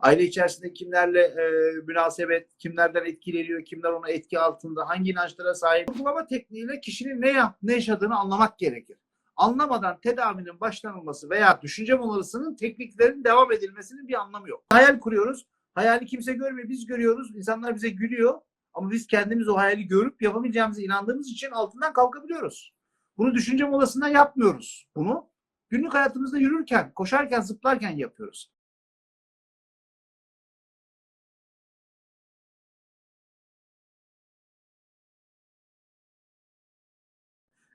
Aile içerisinde kimlerle e, münasebet, kimlerden etkileniyor, kimler ona etki altında, hangi inançlara sahip. Sorgulama tekniğiyle kişinin ne yap, ne yaşadığını anlamak gerekir. Anlamadan tedavinin başlanılması veya düşünce molasının tekniklerin devam edilmesinin bir anlamı yok. Hayal kuruyoruz. Hayali kimse görmüyor. Biz görüyoruz. İnsanlar bize gülüyor. Ama biz kendimiz o hayali görüp yapamayacağımıza inandığımız için altından kalkabiliyoruz. Bunu düşünce molasından yapmıyoruz. Bunu günlük hayatımızda yürürken, koşarken, zıplarken yapıyoruz.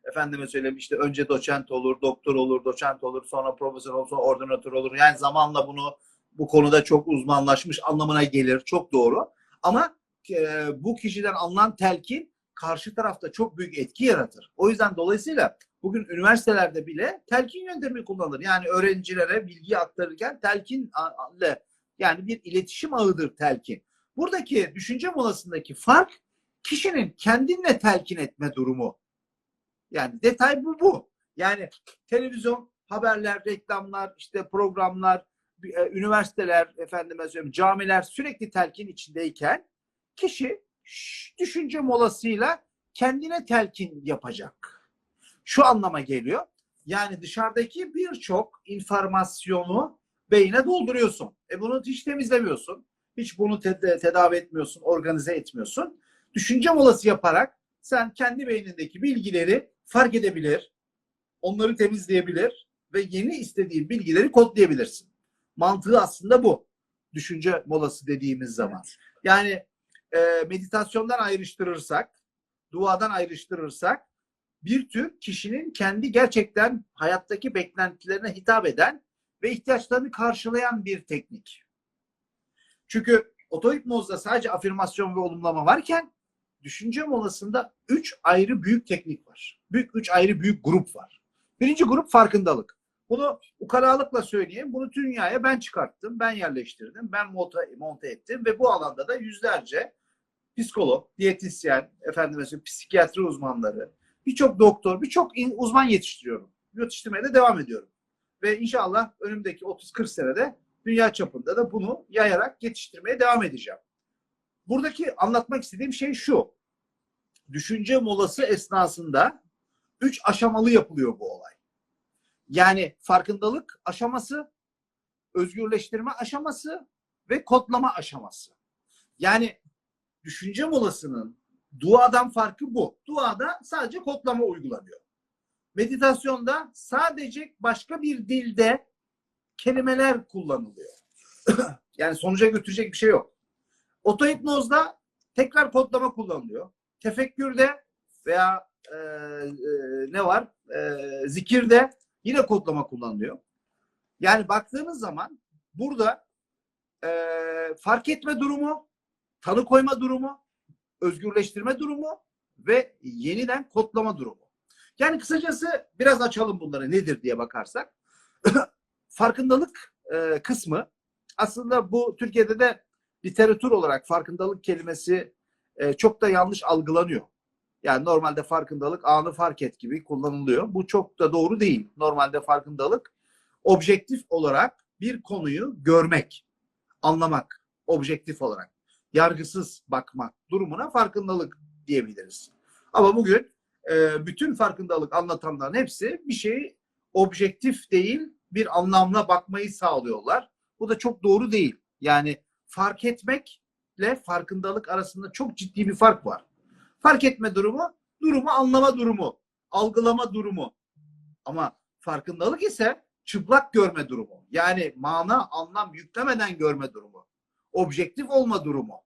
Efendime söyleyeyim işte önce doçent olur, doktor olur, doçent olur, sonra profesör olur, sonra ordinatör olur. Yani zamanla bunu bu konuda çok uzmanlaşmış anlamına gelir. Çok doğru. Ama e, bu kişiden alınan telkin karşı tarafta çok büyük etki yaratır. O yüzden dolayısıyla bugün üniversitelerde bile telkin yöntemi kullanılır. Yani öğrencilere bilgi aktarırken telkinle yani bir iletişim ağıdır telkin. Buradaki düşünce molasındaki fark kişinin kendinle telkin etme durumu. Yani detay bu bu. Yani televizyon, haberler, reklamlar, işte programlar, e, üniversiteler, efendime söyleyeyim, camiler sürekli telkin içindeyken kişi düşünce molasıyla kendine telkin yapacak. Şu anlama geliyor. Yani dışarıdaki birçok informasyonu beyine dolduruyorsun. E bunu hiç temizlemiyorsun. Hiç bunu te- tedavi etmiyorsun, organize etmiyorsun. Düşünce molası yaparak sen kendi beynindeki bilgileri fark edebilir, onları temizleyebilir ve yeni istediğin bilgileri kodlayabilirsin. Mantığı aslında bu. Düşünce molası dediğimiz zaman. Yani e, meditasyondan ayrıştırırsak, duadan ayrıştırırsak bir tür kişinin kendi gerçekten hayattaki beklentilerine hitap eden ve ihtiyaçlarını karşılayan bir teknik. Çünkü otohipnozda sadece afirmasyon ve olumlama varken düşünce molasında üç ayrı büyük teknik var. Büyük üç ayrı büyük grup var. Birinci grup farkındalık. Bunu ukalalıkla söyleyeyim. Bunu dünyaya ben çıkarttım, ben yerleştirdim, ben monte, monte ettim ve bu alanda da yüzlerce psikolog, diyetisyen, efendim psikiyatri uzmanları, birçok doktor, birçok uzman yetiştiriyorum. Yetiştirmeye de devam ediyorum. Ve inşallah önümdeki 30-40 senede dünya çapında da bunu yayarak yetiştirmeye devam edeceğim. Buradaki anlatmak istediğim şey şu. Düşünce molası esnasında üç aşamalı yapılıyor bu olay. Yani farkındalık aşaması, özgürleştirme aşaması ve kodlama aşaması. Yani düşünce molasının duadan farkı bu. Duada sadece kodlama uygulanıyor. Meditasyonda sadece başka bir dilde kelimeler kullanılıyor. yani sonuca götürecek bir şey yok. Otohipnozda tekrar kodlama kullanılıyor. Tefekkürde veya e, e, ne var? E, zikirde yine kodlama kullanılıyor. Yani baktığınız zaman burada e, fark etme durumu, tanı koyma durumu, özgürleştirme durumu ve yeniden kodlama durumu. Yani kısacası biraz açalım bunları nedir diye bakarsak. Farkındalık e, kısmı aslında bu Türkiye'de de literatür olarak farkındalık kelimesi e, çok da yanlış algılanıyor. Yani normalde farkındalık anı fark et gibi kullanılıyor. Bu çok da doğru değil. Normalde farkındalık objektif olarak bir konuyu görmek, anlamak, objektif olarak. Yargısız bakmak durumuna farkındalık diyebiliriz. Ama bugün e, bütün farkındalık anlatanların hepsi bir şeyi objektif değil bir anlamla bakmayı sağlıyorlar. Bu da çok doğru değil. Yani fark etmekle farkındalık arasında çok ciddi bir fark var. Fark etme durumu, durumu anlama durumu, algılama durumu. Ama farkındalık ise çıplak görme durumu. Yani mana, anlam yüklemeden görme durumu. Objektif olma durumu.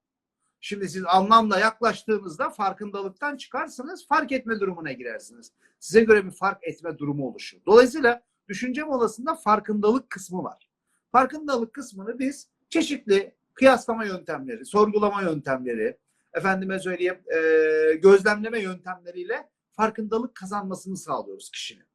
Şimdi siz anlamla yaklaştığınızda farkındalıktan çıkarsınız, fark etme durumuna girersiniz. Size göre bir fark etme durumu oluşur. Dolayısıyla düşünce molasında farkındalık kısmı var. Farkındalık kısmını biz çeşitli kıyaslama yöntemleri, sorgulama yöntemleri, efendime söyleyeyim e, gözlemleme yöntemleriyle farkındalık kazanmasını sağlıyoruz kişinin.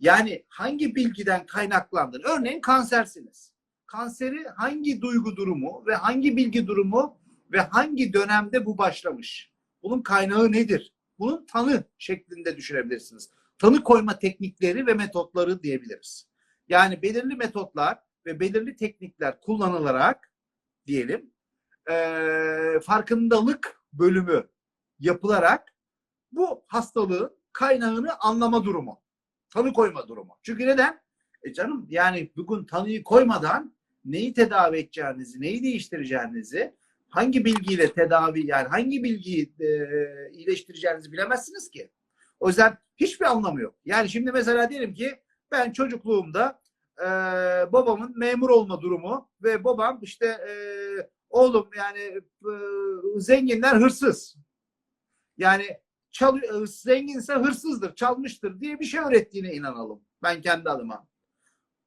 Yani hangi bilgiden kaynaklandığını, örneğin kansersiniz. Kanseri hangi duygu durumu ve hangi bilgi durumu ve hangi dönemde bu başlamış? Bunun kaynağı nedir? Bunun tanı şeklinde düşünebilirsiniz. Tanı koyma teknikleri ve metotları diyebiliriz. Yani belirli metotlar ve belirli teknikler kullanılarak diyelim e, farkındalık bölümü yapılarak bu hastalığın kaynağını anlama durumu. Tanı koyma durumu. Çünkü neden? E canım yani bugün tanıyı koymadan neyi tedavi edeceğinizi, neyi değiştireceğinizi, hangi bilgiyle tedavi yani hangi bilgiyi e, iyileştireceğinizi bilemezsiniz ki. O yüzden hiçbir anlamı yok. Yani şimdi mesela diyelim ki ben çocukluğumda e, babamın memur olma durumu ve babam işte e, oğlum yani e, zenginler hırsız. Yani çal, e, zenginse hırsızdır, çalmıştır diye bir şey öğrettiğine inanalım. Ben kendi adıma.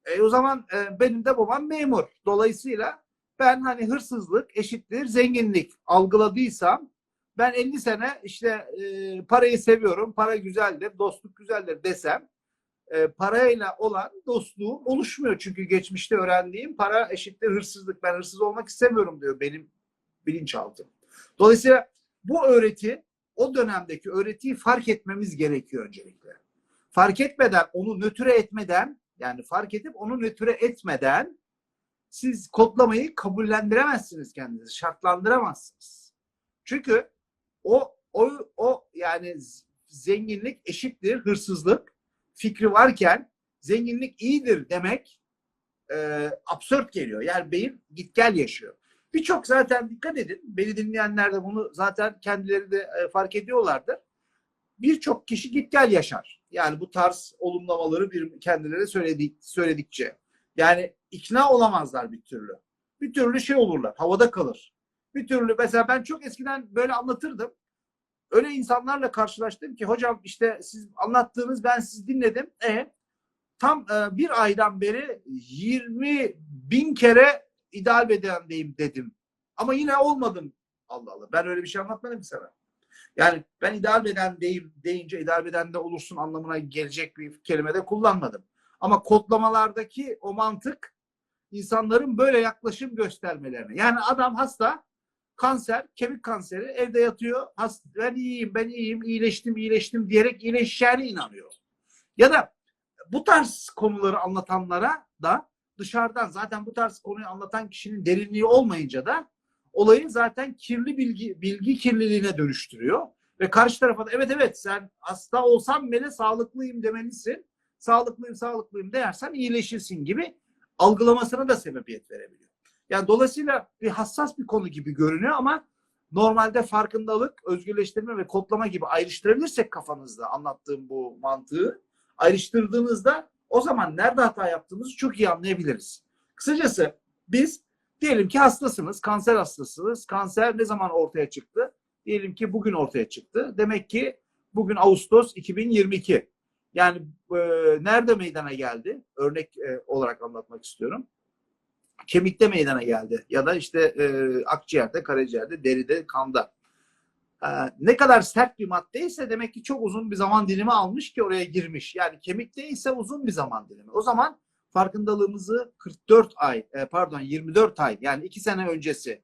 E, o zaman e, benim de babam memur. Dolayısıyla ben hani hırsızlık eşittir zenginlik algıladıysam ben 50 sene işte e, parayı seviyorum, para güzeldir, dostluk güzeldir desem e, parayla olan dostluğum oluşmuyor. Çünkü geçmişte öğrendiğim para eşittir hırsızlık. Ben hırsız olmak istemiyorum diyor benim bilinçaltım. Dolayısıyla bu öğreti o dönemdeki öğretiyi fark etmemiz gerekiyor öncelikle. Fark etmeden, onu nötre etmeden yani fark edip onu nötre etmeden siz kodlamayı kabullendiremezsiniz kendinizi, şartlandıramazsınız. Çünkü o o o yani zenginlik eşittir hırsızlık fikri varken zenginlik iyidir demek e, absürt geliyor. Yani beyin git gel yaşıyor. Birçok zaten dikkat edin. Beni dinleyenler de bunu zaten kendileri de e, fark ediyorlardır. Birçok kişi git gel yaşar. Yani bu tarz olumlamaları bir kendileri söyledik, söyledikçe. Yani ikna olamazlar bir türlü. Bir türlü şey olurlar. Havada kalır. Bir türlü mesela ben çok eskiden böyle anlatırdım. Öyle insanlarla karşılaştım ki hocam işte siz anlattığınız ben sizi dinledim. E tam e, bir aydan beri 20 bin kere ideal bedendeyim dedim. Ama yine olmadım. Allah Allah. Ben öyle bir şey anlatmadım ki sana. Yani ben ideal bedendeyim deyince ideal bedende olursun anlamına gelecek bir kelime de kullanmadım. Ama kodlamalardaki o mantık insanların böyle yaklaşım göstermelerine. Yani adam hasta kanser, kemik kanseri evde yatıyor. Hasta, ben iyiyim, ben iyiyim, iyileştim, iyileştim diyerek iyileşeceğine inanıyor. Ya da bu tarz konuları anlatanlara da dışarıdan zaten bu tarz konuyu anlatan kişinin derinliği olmayınca da olayı zaten kirli bilgi bilgi kirliliğine dönüştürüyor. Ve karşı tarafa da evet evet sen hasta olsam bile sağlıklıyım demelisin. Sağlıklıyım sağlıklıyım dersen iyileşirsin gibi algılamasına da sebebiyet verebiliyor. Yani dolayısıyla bir hassas bir konu gibi görünüyor ama normalde farkındalık, özgürleştirme ve kodlama gibi ayrıştırabilirsek kafanızda anlattığım bu mantığı ayrıştırdığınızda o zaman nerede hata yaptığımızı çok iyi anlayabiliriz. Kısacası biz diyelim ki hastasınız, kanser hastasınız. Kanser ne zaman ortaya çıktı? Diyelim ki bugün ortaya çıktı. Demek ki bugün Ağustos 2022. Yani e, nerede meydana geldi? Örnek e, olarak anlatmak istiyorum. Kemikte meydana geldi ya da işte e, akciğerde, karaciğerde, deride, kanda. E, ne kadar sert bir maddeyse demek ki çok uzun bir zaman dilimi almış ki oraya girmiş. Yani kemikte ise uzun bir zaman dilimi. O zaman farkındalığımızı 44 ay, e, pardon 24 ay yani 2 sene öncesi,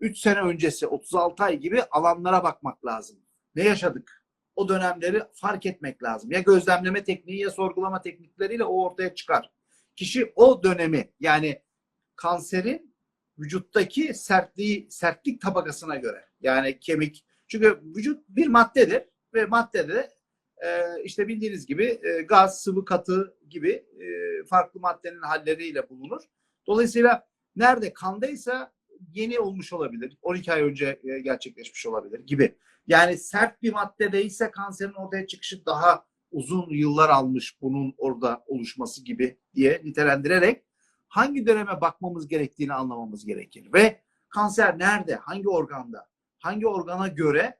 3 sene öncesi, 36 ay gibi alanlara bakmak lazım. Ne yaşadık? O dönemleri fark etmek lazım. Ya gözlemleme tekniği ya sorgulama teknikleriyle o ortaya çıkar. Kişi o dönemi yani kanserin vücuttaki sertliği, sertlik tabakasına göre yani kemik çünkü vücut bir maddedir ve maddede e, işte bildiğiniz gibi e, gaz, sıvı, katı gibi e, farklı maddenin halleriyle bulunur. Dolayısıyla nerede kandaysa yeni olmuş olabilir. 12 ay önce e, gerçekleşmiş olabilir gibi. Yani sert bir maddedeyse kanserin ortaya çıkışı daha uzun yıllar almış bunun orada oluşması gibi diye nitelendirerek hangi döneme bakmamız gerektiğini anlamamız gerekir. Ve kanser nerede, hangi organda, hangi organa göre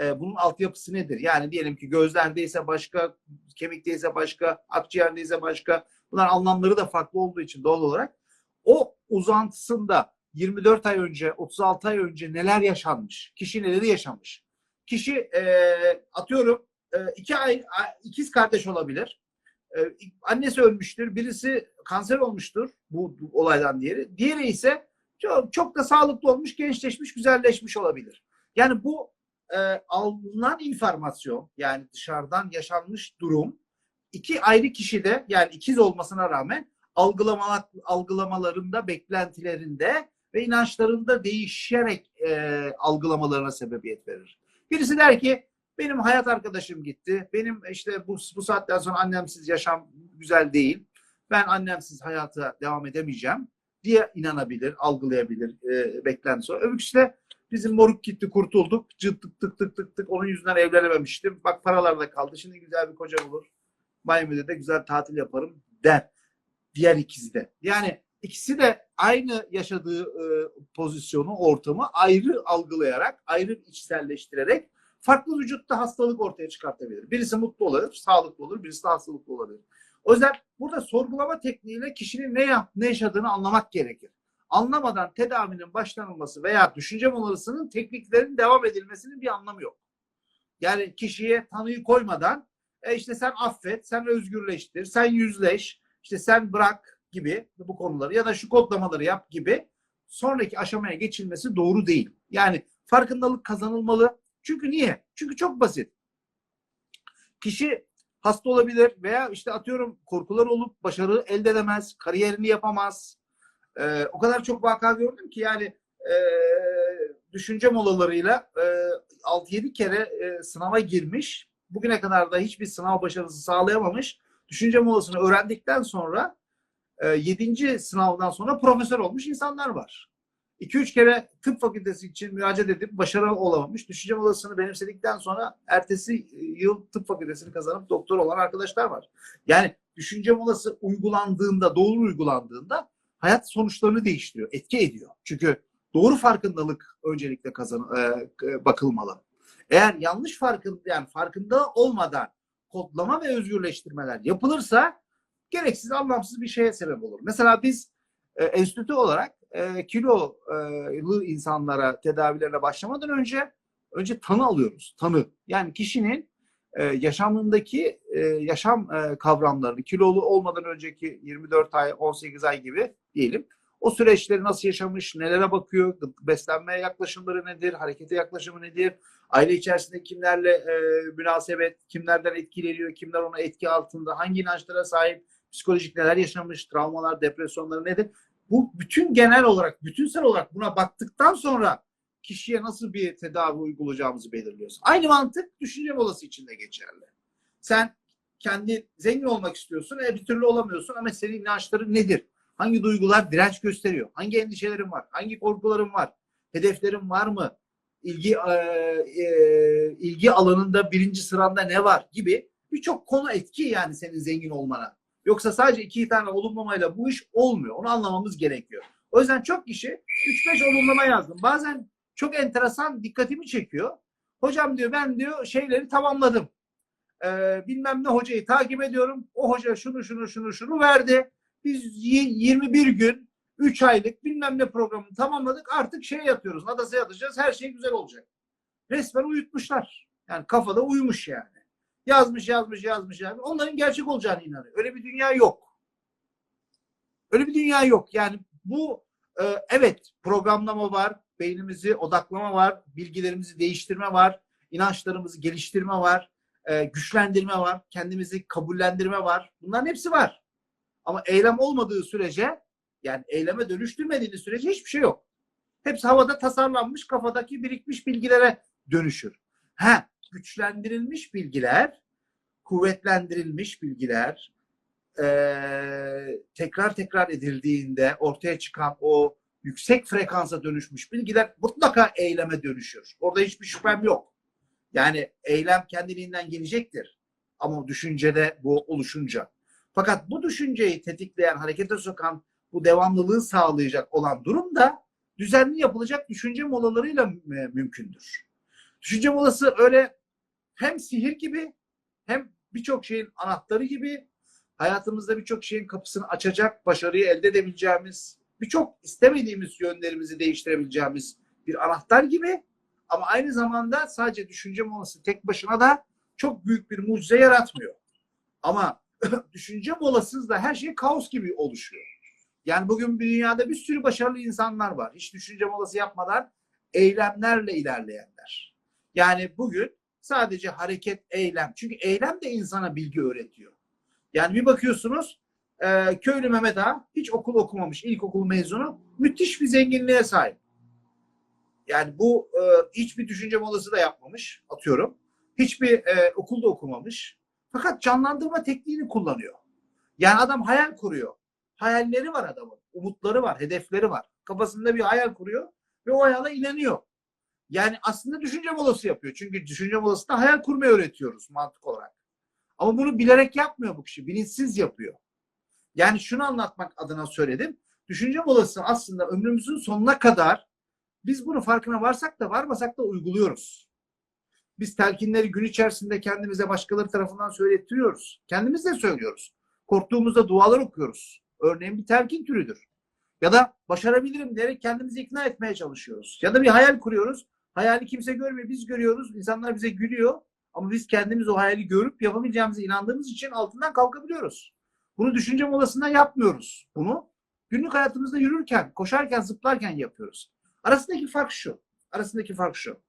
e, bunun altyapısı nedir? Yani diyelim ki gözlerdeyse başka, kemikteyse başka, akciğerdeyse başka. Bunlar anlamları da farklı olduğu için doğal olarak o uzantısında 24 ay önce, 36 ay önce neler yaşanmış? Kişi neleri yaşamış? Kişi e, atıyorum e, iki ay ikiz kardeş olabilir. E, annesi ölmüştür, birisi kanser olmuştur bu olaydan diğeri. Diğeri ise çok, çok da sağlıklı olmuş, gençleşmiş, güzelleşmiş olabilir. Yani bu e, alınan informasyon yani dışarıdan yaşanmış durum iki ayrı kişide yani ikiz olmasına rağmen algılamalar, algılamalarında, beklentilerinde ve inançlarında değişerek e, algılamalarına sebebiyet verir. Birisi der ki benim hayat arkadaşım gitti. Benim işte bu, bu saatten sonra annemsiz yaşam güzel değil. Ben annemsiz hayata devam edemeyeceğim diye inanabilir, algılayabilir e, beklentisi. Öbürküsü de bizim moruk gitti kurtulduk. Cık tık tık tık tık tık onun yüzünden evlenememiştim. Bak paralar da kaldı. Şimdi güzel bir koca bulur. Miami'de de güzel tatil yaparım der. Diğer ikisi de. Yani ikisi de aynı yaşadığı e, pozisyonu, ortamı ayrı algılayarak, ayrı içselleştirerek farklı vücutta hastalık ortaya çıkartabilir. Birisi mutlu olur, sağlıklı olur, birisi de hastalıklı olabilir. O yüzden burada sorgulama tekniğiyle kişinin ne yap, ne yaşadığını anlamak gerekir. Anlamadan tedavinin başlanılması veya düşünce molasının tekniklerin devam edilmesinin bir anlamı yok. Yani kişiye tanıyı koymadan e işte sen affet, sen özgürleştir, sen yüzleş, işte sen bırak gibi bu konuları ya da şu kodlamaları yap gibi sonraki aşamaya geçilmesi doğru değil. Yani farkındalık kazanılmalı. Çünkü niye? Çünkü çok basit. Kişi hasta olabilir veya işte atıyorum korkular olup başarı elde edemez, kariyerini yapamaz. Ee, o kadar çok vaka gördüm ki yani e, düşünce molalarıyla e, 6-7 kere e, sınava girmiş. Bugüne kadar da hiçbir sınav başarısı sağlayamamış. Düşünce molasını öğrendikten sonra e, 7. sınavdan sonra profesör olmuş insanlar var. 2-3 kere tıp fakültesi için müracaat edip başarılı olamamış. Düşünce molasını benimsedikten sonra ertesi yıl tıp fakültesini kazanıp doktor olan arkadaşlar var. Yani düşünce molası uygulandığında, doğru uygulandığında hayat sonuçlarını değiştiriyor, etki ediyor. Çünkü doğru farkındalık öncelikle kazan e, bakılmalı. Eğer yanlış farkında yani farkında olmadan kodlama ve özgürleştirmeler yapılırsa gereksiz anlamsız bir şeye sebep olur. Mesela biz e, enstitü olarak e, kilolu insanlara tedavilerine başlamadan önce önce tanı alıyoruz. Tanı. Yani kişinin e, yaşamındaki e, yaşam e, kavramlarını kilolu olmadan önceki 24 ay 18 ay gibi diyelim o süreçleri nasıl yaşamış, nelere bakıyor, beslenmeye yaklaşımları nedir, harekete yaklaşımı nedir, aile içerisinde kimlerle e, münasebet, kimlerden etkileniyor, kimler ona etki altında, hangi inançlara sahip, psikolojik neler yaşamış, travmalar, depresyonları nedir? Bu bütün genel olarak, bütünsel olarak buna baktıktan sonra kişiye nasıl bir tedavi uygulayacağımızı belirliyoruz. Aynı mantık düşünce molası için de geçerli. Sen kendi zengin olmak istiyorsun, e, bir türlü olamıyorsun ama senin inançların nedir? Hangi duygular direnç gösteriyor? Hangi endişelerin var? Hangi korkuların var? Hedeflerin var mı? İlgi e, e, ilgi alanında birinci sıranda ne var gibi birçok konu etki yani senin zengin olmana. Yoksa sadece iki tane olumlamayla bu iş olmuyor. Onu anlamamız gerekiyor. O yüzden çok kişi 3-5 olumlama yazdım. Bazen çok enteresan dikkatimi çekiyor. Hocam diyor ben diyor şeyleri tamamladım. Ee, bilmem ne hocayı takip ediyorum. O hoca şunu şunu şunu şunu verdi. Biz 21 gün 3 aylık bilmem ne programını tamamladık. Artık şey yatıyoruz. Nadas'a yatacağız. Her şey güzel olacak. Resmen uyutmuşlar. Yani kafada uyumuş yani. Yazmış yazmış yazmış yazmış. Onların gerçek olacağını inanıyor. Öyle bir dünya yok. Öyle bir dünya yok. Yani bu e, evet programlama var. Beynimizi odaklama var. Bilgilerimizi değiştirme var. inançlarımızı geliştirme var. E, güçlendirme var. Kendimizi kabullendirme var. Bunların hepsi var. Ama eylem olmadığı sürece yani eyleme dönüştürmediğiniz sürece hiçbir şey yok. Hepsi havada tasarlanmış kafadaki birikmiş bilgilere dönüşür. Ha, güçlendirilmiş bilgiler, kuvvetlendirilmiş bilgiler e, tekrar tekrar edildiğinde ortaya çıkan o yüksek frekansa dönüşmüş bilgiler mutlaka eyleme dönüşür. Orada hiçbir şüphem yok. Yani eylem kendiliğinden gelecektir. Ama düşüncede bu oluşunca. Fakat bu düşünceyi tetikleyen, harekete sokan, bu devamlılığı sağlayacak olan durum da düzenli yapılacak düşünce molalarıyla mümkündür. Düşünce molası öyle hem sihir gibi hem birçok şeyin anahtarı gibi hayatımızda birçok şeyin kapısını açacak, başarıyı elde edebileceğimiz, birçok istemediğimiz yönlerimizi değiştirebileceğimiz bir anahtar gibi ama aynı zamanda sadece düşünce molası tek başına da çok büyük bir mucize yaratmıyor. Ama düşünce molasız da her şey kaos gibi oluşuyor. Yani bugün bir dünyada bir sürü başarılı insanlar var. Hiç düşünce molası yapmadan eylemlerle ilerleyenler. Yani bugün sadece hareket, eylem. Çünkü eylem de insana bilgi öğretiyor. Yani bir bakıyorsunuz e, köylü Mehmet Ağa hiç okul okumamış, ilkokul mezunu müthiş bir zenginliğe sahip. Yani bu e, hiçbir düşünce molası da yapmamış atıyorum. Hiçbir e, okulda okumamış. Fakat canlandırma tekniğini kullanıyor. Yani adam hayal kuruyor. Hayalleri var adamın. Umutları var, hedefleri var. Kafasında bir hayal kuruyor ve o hayala inanıyor. Yani aslında düşünce molası yapıyor. Çünkü düşünce molasında hayal kurmayı öğretiyoruz mantık olarak. Ama bunu bilerek yapmıyor bu kişi. Bilinçsiz yapıyor. Yani şunu anlatmak adına söyledim. Düşünce molası aslında ömrümüzün sonuna kadar biz bunu farkına varsak da varmasak da uyguluyoruz. Biz telkinleri gün içerisinde kendimize başkaları tarafından söylettiriyoruz. Kendimiz de söylüyoruz. Korktuğumuzda dualar okuyoruz. Örneğin bir telkin türüdür. Ya da başarabilirim diyerek kendimizi ikna etmeye çalışıyoruz. Ya da bir hayal kuruyoruz. Hayali kimse görmüyor, biz görüyoruz. İnsanlar bize gülüyor. Ama biz kendimiz o hayali görüp yapamayacağımıza inandığımız için altından kalkabiliyoruz. Bunu düşünce molasında yapmıyoruz. Bunu günlük hayatımızda yürürken, koşarken, zıplarken yapıyoruz. Arasındaki fark şu. Arasındaki fark şu.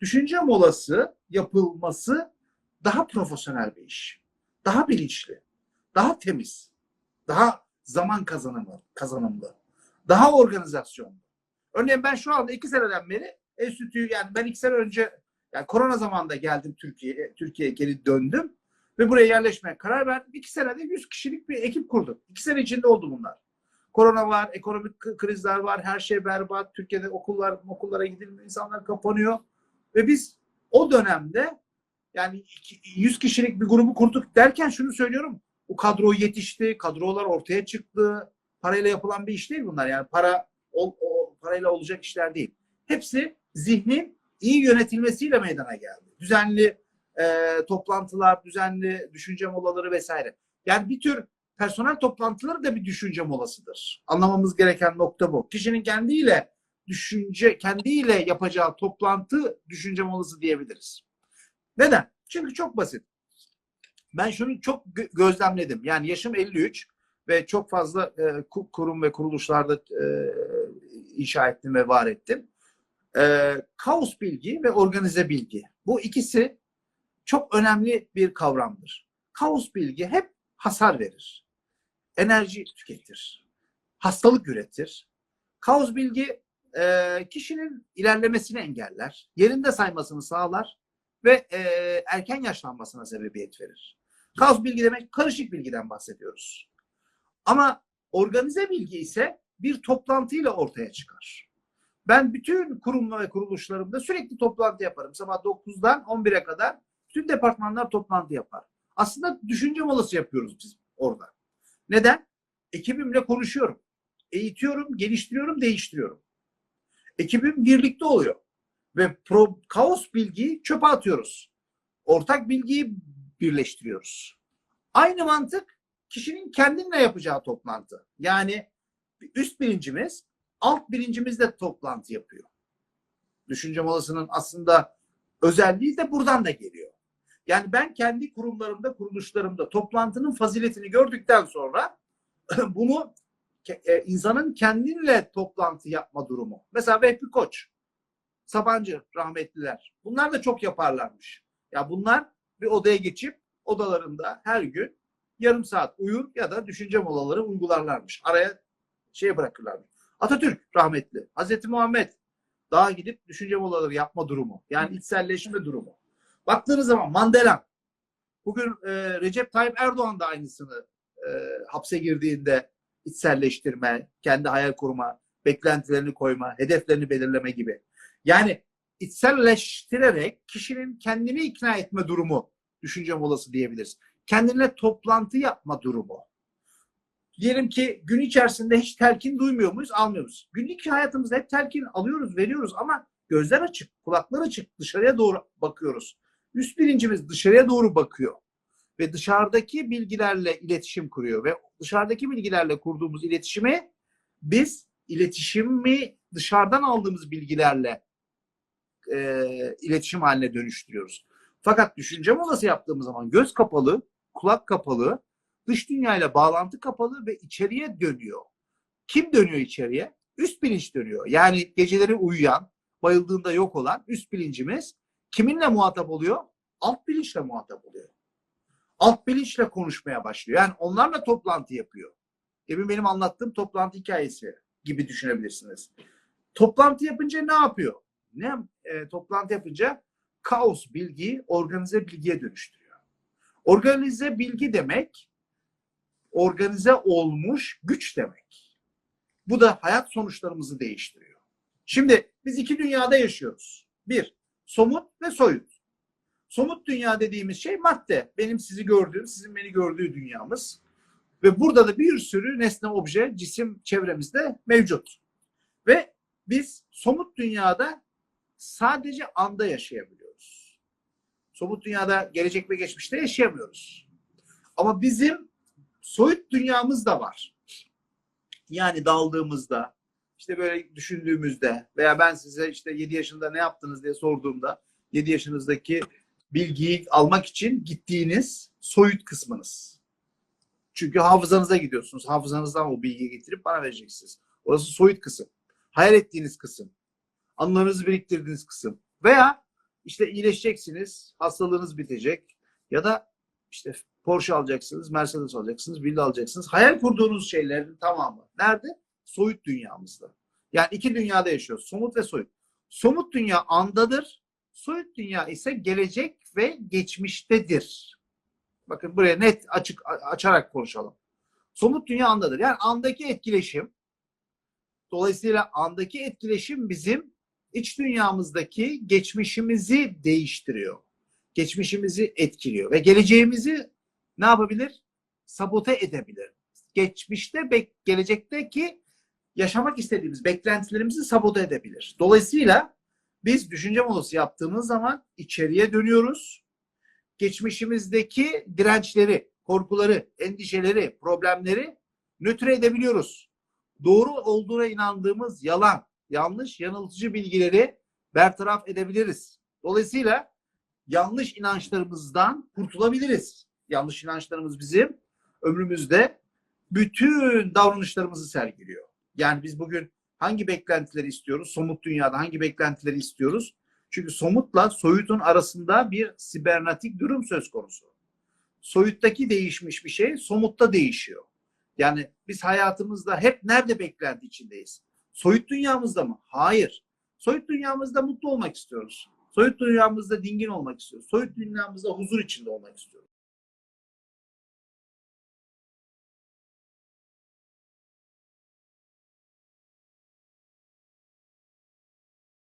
Düşünce molası yapılması daha profesyonel bir iş. Daha bilinçli. Daha temiz. Daha zaman kazanımı, kazanımlı. Daha organizasyonlu. Örneğin ben şu anda iki seneden beri enstitüyü yani ben iki sene önce yani korona zamanında geldim Türkiye'ye, Türkiye'ye geri döndüm ve buraya yerleşmeye karar verdim. İki senede 100 kişilik bir ekip kurdum. İki sene içinde oldu bunlar. Korona var, ekonomik krizler var, her şey berbat. Türkiye'de okullar, okullara gidilmiyor, insanlar kapanıyor. Ve biz o dönemde yani 100 kişilik bir grubu kurduk derken şunu söylüyorum. O kadro yetişti, kadrolar ortaya çıktı. Parayla yapılan bir iş değil bunlar. Yani para o, o parayla olacak işler değil. Hepsi zihnin iyi yönetilmesiyle meydana geldi. Düzenli e, toplantılar, düzenli düşünce molaları vesaire. Yani bir tür personel toplantıları da bir düşünce molasıdır. Anlamamız gereken nokta bu. Kişinin kendiyle düşünce, kendiyle yapacağı toplantı düşünce molası diyebiliriz. Neden? Çünkü çok basit. Ben şunu çok gözlemledim. Yani yaşım 53 ve çok fazla e, kurum ve kuruluşlarda e, inşa ettim ve var ettim. E, kaos bilgi ve organize bilgi. Bu ikisi çok önemli bir kavramdır. Kaos bilgi hep hasar verir. Enerji tüketir. Hastalık üretir. Kaos bilgi e, kişinin ilerlemesini engeller. Yerinde saymasını sağlar ve e, erken yaşlanmasına sebebiyet verir. Kaos bilgi demek karışık bilgiden bahsediyoruz. Ama organize bilgi ise bir toplantıyla ortaya çıkar. Ben bütün kurum ve kuruluşlarımda sürekli toplantı yaparım. Sabah 9'dan 11'e kadar bütün departmanlar toplantı yapar. Aslında düşünce molası yapıyoruz biz orada. Neden? Ekibimle konuşuyorum. Eğitiyorum, geliştiriyorum, değiştiriyorum. Ekibim birlikte oluyor. Ve pro, kaos bilgiyi çöpe atıyoruz. Ortak bilgiyi birleştiriyoruz. Aynı mantık kişinin kendinle yapacağı toplantı. Yani üst bilincimiz alt bilincimizle toplantı yapıyor. Düşünce molasının aslında özelliği de buradan da geliyor. Yani ben kendi kurumlarımda, kuruluşlarımda toplantının faziletini gördükten sonra bunu e, insanın kendinle toplantı yapma durumu. Mesela Vehbi Koç, Sabancı rahmetliler. Bunlar da çok yaparlarmış. Ya bunlar bir odaya geçip odalarında her gün yarım saat uyur ya da düşünce molaları uygularlarmış. Araya şey bırakırlarmış. Atatürk rahmetli, Hazreti Muhammed daha gidip düşünce molaları yapma durumu. Yani içselleşme durumu. Baktığınız zaman Mandela bugün e, Recep Tayyip Erdoğan da aynısını e, hapse girdiğinde içselleştirme, kendi hayal kurma, beklentilerini koyma, hedeflerini belirleme gibi. Yani içselleştirerek kişinin kendini ikna etme durumu düşünce molası diyebiliriz. Kendine toplantı yapma durumu. Diyelim ki gün içerisinde hiç telkin duymuyor muyuz? Almıyoruz. Günlük hayatımızda hep telkin alıyoruz, veriyoruz ama gözler açık, kulaklar açık, dışarıya doğru bakıyoruz. Üst bilincimiz dışarıya doğru bakıyor ve dışarıdaki bilgilerle iletişim kuruyor ve dışarıdaki bilgilerle kurduğumuz iletişimi biz iletişimi dışarıdan aldığımız bilgilerle e, iletişim haline dönüştürüyoruz. Fakat düşünce molası yaptığımız zaman göz kapalı, kulak kapalı, dış dünyayla bağlantı kapalı ve içeriye dönüyor. Kim dönüyor içeriye? Üst bilinç dönüyor. Yani geceleri uyuyan, bayıldığında yok olan üst bilincimiz kiminle muhatap oluyor? Alt bilinçle muhatap oluyor. alt bilinçle konuşmaya başlıyor. Yani onlarla toplantı yapıyor. Demin benim anlattığım toplantı hikayesi gibi düşünebilirsiniz. Toplantı yapınca ne yapıyor? Ne e, toplantı yapınca kaos bilgiyi organize bilgiye dönüştürüyor. Organize bilgi demek organize olmuş güç demek. Bu da hayat sonuçlarımızı değiştiriyor. Şimdi biz iki dünyada yaşıyoruz. Bir, somut ve soyut. Somut dünya dediğimiz şey madde. Benim sizi gördüğüm, sizin beni gördüğü dünyamız. Ve burada da bir sürü nesne, obje, cisim çevremizde mevcut. Ve biz somut dünyada sadece anda yaşayabiliyoruz. Somut dünyada gelecek ve geçmişte yaşayamıyoruz. Ama bizim soyut dünyamız da var. Yani daldığımızda, işte böyle düşündüğümüzde veya ben size işte 7 yaşında ne yaptınız diye sorduğumda 7 yaşınızdaki bilgiyi almak için gittiğiniz soyut kısmınız. Çünkü hafızanıza gidiyorsunuz. Hafızanızdan o bilgiyi getirip bana vereceksiniz. Orası soyut kısım. Hayal ettiğiniz kısım. Anılarınızı biriktirdiğiniz kısım. Veya işte iyileşeceksiniz, hastalığınız bitecek ya da işte Porsche alacaksınız, Mercedes alacaksınız, villa alacaksınız. Hayal kurduğunuz şeylerin tamamı. Nerede? Soyut dünyamızda. Yani iki dünyada yaşıyoruz. Somut ve soyut. Somut dünya andadır. Soyut dünya ise gelecek ve geçmiştedir. Bakın buraya net açık açarak konuşalım. Somut dünya andadır. Yani andaki etkileşim dolayısıyla andaki etkileşim bizim iç dünyamızdaki geçmişimizi değiştiriyor. Geçmişimizi etkiliyor ve geleceğimizi ne yapabilir? Sabote edebilir. Geçmişte bek- gelecekteki yaşamak istediğimiz beklentilerimizi sabote edebilir. Dolayısıyla biz düşünce molası yaptığımız zaman içeriye dönüyoruz. Geçmişimizdeki dirençleri, korkuları, endişeleri, problemleri nötr edebiliyoruz. Doğru olduğuna inandığımız yalan, yanlış, yanıltıcı bilgileri bertaraf edebiliriz. Dolayısıyla yanlış inançlarımızdan kurtulabiliriz. Yanlış inançlarımız bizim ömrümüzde bütün davranışlarımızı sergiliyor. Yani biz bugün hangi beklentileri istiyoruz? Somut dünyada hangi beklentileri istiyoruz? Çünkü somutla soyutun arasında bir sibernatik durum söz konusu. Soyuttaki değişmiş bir şey somutta değişiyor. Yani biz hayatımızda hep nerede beklenti içindeyiz? Soyut dünyamızda mı? Hayır. Soyut dünyamızda mutlu olmak istiyoruz. Soyut dünyamızda dingin olmak istiyoruz. Soyut dünyamızda huzur içinde olmak istiyoruz.